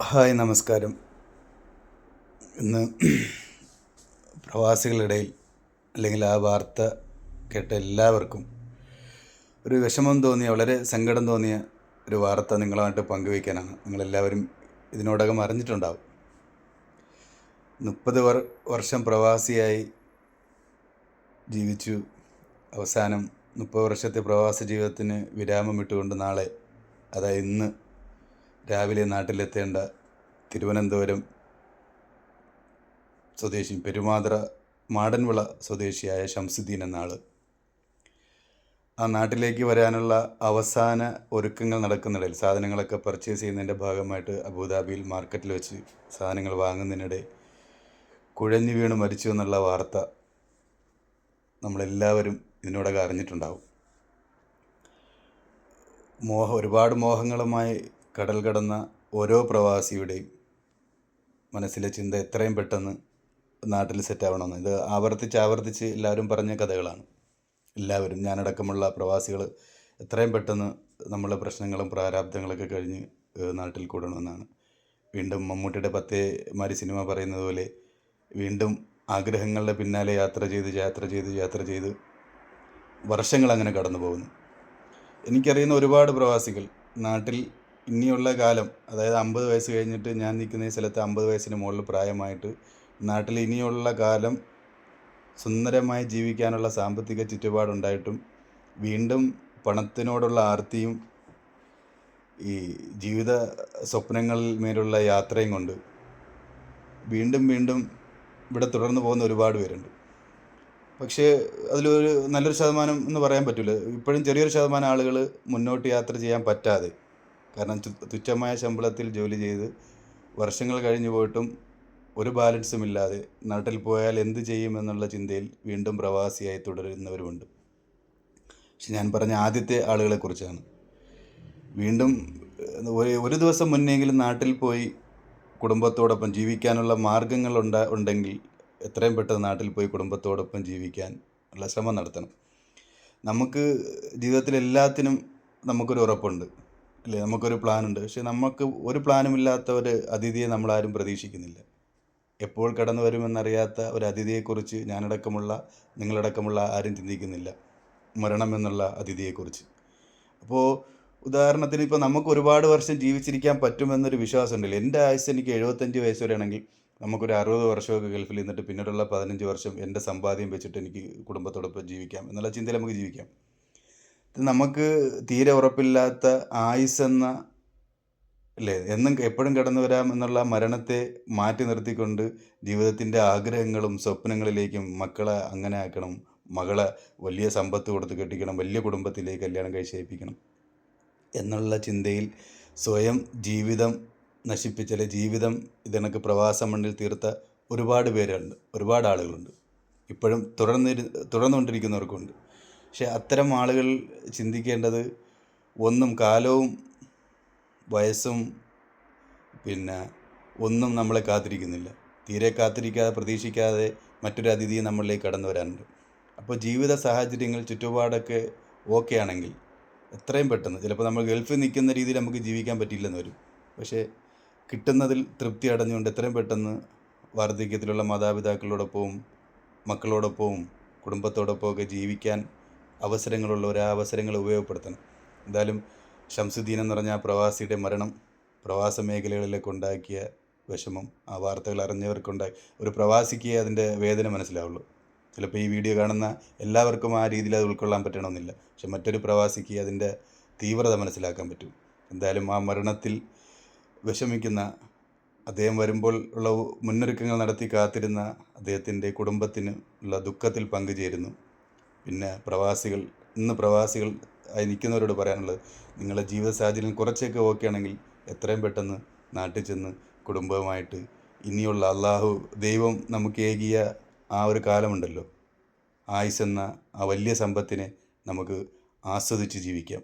Hi നമസ്കാരം. ഇന്ന് പ്രവാസികളിടയിൽ അല്ലെങ്കിൽ ആ വാർത്ത കേട്ട എല്ലാവർക്കും ഒരു വിഷമം തോന്നിയ വളരെ സങ്കടം തോന്നിയ ഒരു വാർത്ത നിങ്ങളുമായിട്ട് പങ്കുവയ്ക്കാനാണ്. നിങ്ങളെല്ലാവരും ഇതിനോടകം അറിഞ്ഞിട്ടുണ്ടാവും. മുപ്പത് വർ വർഷം പ്രവാസിയായി ജീവിച്ചു. അവസാനം മുപ്പത് വർഷത്തെ പ്രവാസ ജീവിതത്തിന് വിരാമം ഇട്ടുകൊണ്ട് നാളെ അതായത് ഇന്ന് രാവിലെ നാട്ടിലെത്തേണ്ട തിരുവനന്തപുരം സ്വദേശി പെരുമാതറ മാടൻവിള സ്വദേശിയായ ഷംസുദ്ദീൻ എന്ന ആൾ ആ നാട്ടിലേക്ക് വരാനുള്ള അവസാന ഒരുക്കങ്ങൾ നടക്കുന്നിടയിൽ സാധനങ്ങളൊക്കെ പർച്ചേസ് ചെയ്യുന്നതിന്റെ ഭാഗമായിട്ട് അബുദാബിയിൽ മാർക്കറ്റിൽ വെച്ച് സാധനങ്ങൾ വാങ്ങുന്നതിനിടെ കുഴഞ്ഞു വീണ് മരിച്ചു എന്നുള്ള വാർത്ത നമ്മളെല്ലാവരും ഇതിനോടൊക്കെ അറിഞ്ഞിട്ടുണ്ടാവും. മോഹ ഒരുപാട് മോഹങ്ങളുമായി കടൽ കടന്ന ഓരോ പ്രവാസിയുടെയും മനസ്സിലെ ചിന്ത എത്രയും പെട്ടെന്ന് നാട്ടിൽ സെറ്റാവണമെന്ന് ഇത് ആവർത്തിച്ച് ആവർത്തിച്ച് എല്ലാവരും പറഞ്ഞ കഥകളാണ്. എല്ലാവരും ഞാനടക്കമുള്ള പ്രവാസികൾ എത്രയും പെട്ടെന്ന് നമ്മളെ പ്രശ്നങ്ങളും പ്രാരാബ്ദങ്ങളൊക്കെ കഴിഞ്ഞ് നാട്ടിൽ കൂടണമെന്നാണ്. വീണ്ടും മമ്മൂട്ടിയുടെ പത്തേ മാരി സിനിമ പറയുന്നത് പോലെ വീണ്ടും ആഗ്രഹങ്ങളുടെ പിന്നാലെ യാത്ര ചെയ്ത് യാത്ര ചെയ്ത് യാത്ര ചെയ്ത് വർഷങ്ങൾ അങ്ങനെ കടന്നു പോകുന്നു എനിക്കറിയുന്ന ഒരുപാട് പ്രവാസികൾ നാട്ടിൽ ഇനിയുള്ള കാലം അതായത് അമ്പത് വയസ്സ് കഴിഞ്ഞിട്ട് ഞാൻ നിൽക്കുന്ന ഈ സ്ഥലത്ത് അമ്പത് വയസ്സിന് മുകളിൽ പ്രായമായിട്ട് നാട്ടിൽ ഇനിയുള്ള കാലം സുന്ദരമായി ജീവിക്കാനുള്ള സാമ്പത്തിക ചുറ്റുപാടുണ്ടായിട്ടും വീണ്ടും പണത്തിനോടുള്ള ആർത്തിയും ഈ ജീവിത സ്വപ്നങ്ങളിൽ മേലുള്ള യാത്രയും കൊണ്ട് വീണ്ടും വീണ്ടും ഇവിടെ തുടർന്ന് പോകുന്ന ഒരുപാട് പേരുണ്ട്. പക്ഷേ അതിലൊരു നല്ലൊരു ശതമാനം എന്ന് പറയാൻ പറ്റില്ല. ഇപ്പോഴും ചെറിയൊരു ശതമാനം ആളുകൾ മുന്നോട്ട് യാത്ര ചെയ്യാൻ പറ്റാതെ കാരണം തുച്ഛമായ ശമ്പളത്തിൽ ജോലി ചെയ്ത് വർഷങ്ങൾ കഴിഞ്ഞു പോയിട്ടും ഒരു ബാലൻസും ഇല്ലാതെ നാട്ടിൽ പോയാൽ എന്ത് ചെയ്യുമെന്നുള്ള ചിന്തയിൽ വീണ്ടും പ്രവാസിയായി തുടരുന്നവരുമുണ്ട്. പക്ഷെ ഞാൻ പറഞ്ഞ ആദ്യത്തെ ആളുകളെക്കുറിച്ചാണ്. വീണ്ടും ഒരു ഒരു ദിവസം മുന്നെങ്കിലും നാട്ടിൽ പോയി കുടുംബത്തോടൊപ്പം ജീവിക്കാനുള്ള മാർഗങ്ങൾ ഉണ്ട ഉണ്ടെങ്കിൽ എത്രയും പെട്ടെന്ന് നാട്ടിൽ പോയി കുടുംബത്തോടൊപ്പം ജീവിക്കാൻ ഉള്ള ശ്രമം നടത്തണം. നമുക്ക് ജീവിതത്തിൽ എല്ലാത്തിനും നമുക്കൊരു ഉറപ്പുണ്ട്. അല്ലേ നമുക്കൊരു പ്ലാനുണ്ട്. പക്ഷെ നമുക്ക് ഒരു പ്ലാനും ഇല്ലാത്ത ഒരു അതിഥിയെ നമ്മളാരും പ്രതീക്ഷിക്കുന്നില്ല. എപ്പോൾ കടന്നു വരുമെന്നറിയാത്ത ഒരു അതിഥിയെക്കുറിച്ച് ഞാനടക്കമുള്ള നിങ്ങളടക്കമുള്ള ആരും ചിന്തിക്കുന്നില്ല. മരണം എന്നുള്ള അതിഥിയെക്കുറിച്ച്. അപ്പോൾ ഉദാഹരണത്തിന് ഇപ്പോൾ നമുക്ക് ഒരുപാട് വർഷം ജീവിച്ചിരിക്കാൻ പറ്റുമെന്നൊരു വിശ്വാസം ഉണ്ടല്ലോ എന്റെ ആയുസ് എനിക്ക് എഴുപത്തഞ്ച് വയസ്സ് വരെയാണെങ്കിൽ നമുക്കൊരു അറുപത് വർഷമൊക്കെ ഗൾഫിൽ നിന്നിട്ട് പിന്നീടുള്ള പതിനഞ്ച് വർഷം എന്റെ സമ്പാദ്യം വെച്ചിട്ട് എനിക്ക് കുടുംബത്തോടൊപ്പം ജീവിക്കാം എന്നുള്ള ചിന്തയിൽ നമുക്ക് ജീവിക്കാം. നമുക്ക് തീരെ ഉറപ്പില്ലാത്ത ആയുസ് എന്ന അല്ലേ എന്നും എപ്പോഴും കടന്നു വരാം എന്നുള്ള മരണത്തെ മാറ്റി നിർത്തിക്കൊണ്ട് ജീവിതത്തിന്റെ ആഗ്രഹങ്ങളും സ്വപ്നങ്ങളിലേക്കും മക്കളെ അങ്ങനെ ആക്കണം മകളെ വലിയ സമ്പത്ത് കൊടുത്ത് കെട്ടിക്കണം വലിയ കുടുംബത്തിലേക്ക് കല്യാണം കഴിച്ചേൽപ്പിക്കണം എന്നുള്ള ചിന്തയിൽ സ്വയം ജീവിതം നശിപ്പിച്ച അല്ലെ ജീവിതം ഇതിനൊക്കെ പ്രവാസ മണ്ണിൽ തീർത്ത ഒരുപാട് പേരുണ്ട് ഒരുപാട് ആളുകളുണ്ട്. ഇപ്പോഴും തുടർന്നിരു തുടർന്നുകൊണ്ടിരിക്കുന്നവർക്കുണ്ട്. പക്ഷെ അത്തരം ആളുകൾ ചിന്തിക്കേണ്ടത് ഒന്നും കാലവും വയസ്സും പിന്നെ ഒന്നും നമ്മളെ കാത്തിരിക്കുന്നില്ല. തീരെ കാത്തിരിക്കാതെ പ്രതീക്ഷിക്കാതെ മറ്റൊരു അതിഥി നമ്മളിലേക്ക് കടന്നു വരാനുണ്ട്. അപ്പോൾ ജീവിത സാഹചര്യങ്ങൾ ചുറ്റുപാടൊക്കെ ഓക്കെ ആണെങ്കിൽ എത്രയും പെട്ടെന്ന് ചിലപ്പോൾ നമ്മൾ ഗൾഫിൽ നിൽക്കുന്ന രീതിയിൽ നമുക്ക് ജീവിക്കാൻ പറ്റിയില്ലെന്ന് വരും. പക്ഷേ കിട്ടുന്നതിൽ തൃപ്തി അടഞ്ഞുകൊണ്ട് എത്രയും പെട്ടെന്ന് വാർദ്ധക്യത്തിലുള്ള മാതാപിതാക്കളോടൊപ്പവും മക്കളോടൊപ്പവും കുടുംബത്തോടൊപ്പമൊക്കെ ജീവിക്കാൻ അവസരങ്ങളുള്ള ഒരു അവസരങ്ങൾ ഉപയോഗപ്പെടുത്തണം. എന്തായാലും ഷംസുദ്ദീൻ എന്ന് പറഞ്ഞ പ്രവാസിയുടെ മരണം പ്രവാസ മേഖലകളിലേക്ക് ഉണ്ടാക്കിയ വിഷമം ആ വാർത്തകൾ അറിഞ്ഞവർക്കുണ്ടായി. ഒരു പ്രവാസിക്ക് അതിന്റെ വേദന മനസ്സിലാവുള്ളൂ. ചിലപ്പോൾ ഈ വീഡിയോ കാണുന്ന എല്ലാവർക്കും ആ രീതിയിൽ അത് ഉൾക്കൊള്ളാൻ പറ്റണമെന്നില്ല. പക്ഷെ മറ്റൊരു പ്രവാസിക്ക് അതിന്റെ തീവ്രത മനസ്സിലാക്കാൻ പറ്റും. എന്തായാലും ആ മരണത്തിൽ വിഷമിക്കുന്ന അദ്ദേഹം വരുമ്പോൾ ഉള്ള മുന്നൊരുക്കങ്ങൾ നടത്തി കാത്തിരുന്ന അദ്ദേഹത്തിന്റെ കുടുംബത്തിന് ഉള്ള ദുഃഖത്തിൽ പങ്കുചേരുന്നു. പിന്നെ പ്രവാസികൾ ഇന്ന് പ്രവാസികൾ ആയി നിൽക്കുന്നവരോട് പറയാനുള്ളത് നിങ്ങളുടെ ജീവിത സാഹചര്യം കുറച്ചൊക്കെ ഓക്കെ ആണെങ്കിൽ എത്രയും പെട്ടെന്ന് നാട്ടിൽ ചെന്ന് കുടുംബവുമായിട്ട് ഇനിയുള്ള അള്ളാഹു ദൈവം നമുക്ക് ഏകിയ ആ ഒരു കാലമുണ്ടല്ലോ. ആയുസ് എന്ന ആ വലിയ സമ്പത്തിനെ നമുക്ക് ആസ്വദിച്ച് ജീവിക്കാം.